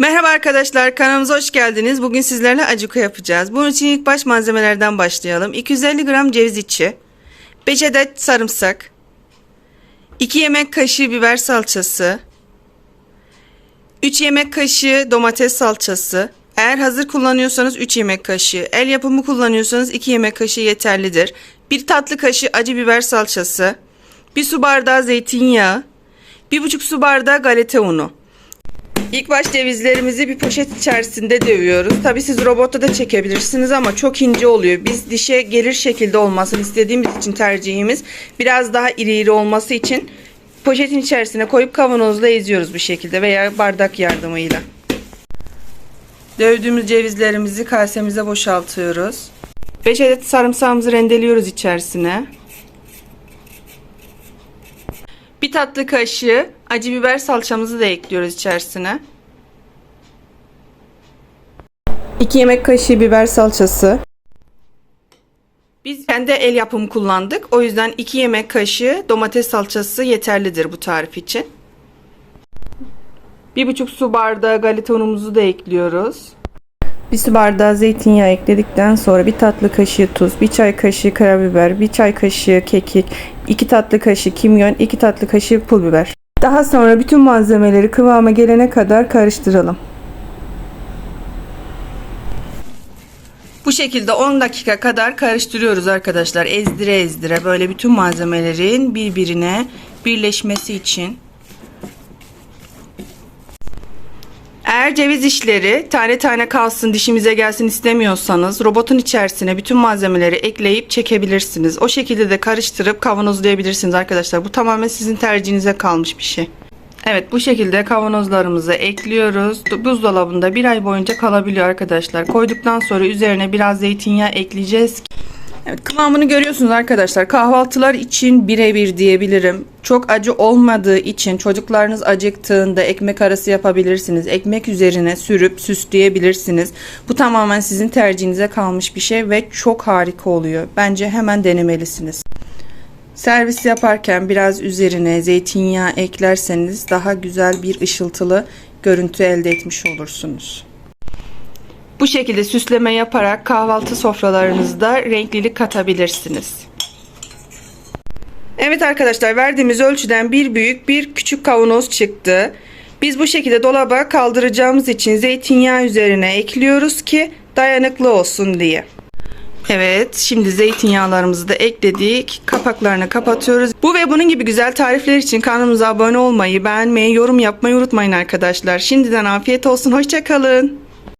Merhaba arkadaşlar kanalımıza hoş geldiniz. Bugün sizlerle acuka yapacağız. Bunun için ilk baş malzemelerden başlayalım. 250 gram ceviz içi, 5 adet sarımsak, 2 yemek kaşığı biber salçası, 3 yemek kaşığı domates salçası. Eğer hazır kullanıyorsanız 3 yemek kaşığı, el yapımı kullanıyorsanız 2 yemek kaşığı yeterlidir. 1 tatlı kaşığı acı biber salçası, 1 su bardağı zeytinyağı, 1,5 su bardağı galeta unu. İlk baş cevizlerimizi bir poşet içerisinde dövüyoruz. Tabi siz robotta da çekebilirsiniz ama çok ince oluyor. Biz dişe gelir şekilde olmasını istediğimiz için tercihimiz biraz daha iri iri olması için poşetin içerisine koyup kavanozla eziyoruz bu şekilde veya bardak yardımıyla. Dövdüğümüz cevizlerimizi kasemize boşaltıyoruz. 5 adet sarımsağımızı rendeliyoruz içerisine. Bir tatlı kaşığı acı biber salçamızı da ekliyoruz içerisine. 2 yemek kaşığı biber salçası. Biz kendi el yapımı kullandık. O yüzden 2 yemek kaşığı domates salçası yeterlidir bu tarif için. 1,5 su bardağı galeta unumuzu da ekliyoruz. Bir su bardağı zeytinyağı ekledikten sonra bir tatlı kaşığı tuz, bir çay kaşığı karabiber, bir çay kaşığı kekik, iki tatlı kaşığı kimyon, iki tatlı kaşığı pul biber. Daha sonra bütün malzemeleri kıvama gelene kadar karıştıralım. Bu şekilde 10 dakika kadar karıştırıyoruz arkadaşlar. Ezdire ezdire böyle bütün malzemelerin birbirine birleşmesi için. Eğer ceviz işleri tane tane kalsın dişimize gelsin istemiyorsanız robotun içerisine bütün malzemeleri ekleyip çekebilirsiniz. O şekilde de karıştırıp kavanozlayabilirsiniz arkadaşlar. Bu tamamen sizin tercihinize kalmış bir şey. Evet bu şekilde kavanozlarımızı ekliyoruz. Buzdolabında bir ay boyunca kalabiliyor arkadaşlar. Koyduktan sonra üzerine biraz zeytinyağı ekleyeceğiz. Evet kıvamını görüyorsunuz arkadaşlar. Kahvaltılar için birebir diyebilirim. Çok acı olmadığı için çocuklarınız acıktığında ekmek arası yapabilirsiniz. Ekmek üzerine sürüp süsleyebilirsiniz. Bu tamamen sizin tercihinize kalmış bir şey ve çok harika oluyor. Bence hemen denemelisiniz. Servis yaparken biraz üzerine zeytinyağı eklerseniz daha güzel bir ışıltılı görüntü elde etmiş olursunuz. Bu şekilde süsleme yaparak kahvaltı sofralarınızda renklilik katabilirsiniz. Evet arkadaşlar verdiğimiz ölçüden bir büyük bir küçük kavanoz çıktı. Biz bu şekilde dolaba kaldıracağımız için zeytinyağı üzerine ekliyoruz ki dayanıklı olsun diye. Evet şimdi zeytinyağlarımızı da ekledik. Kapaklarını kapatıyoruz. Bu ve bunun gibi güzel tarifler için kanalımıza abone olmayı, beğenmeyi, yorum yapmayı unutmayın arkadaşlar. Şimdiden afiyet olsun. Hoşçakalın.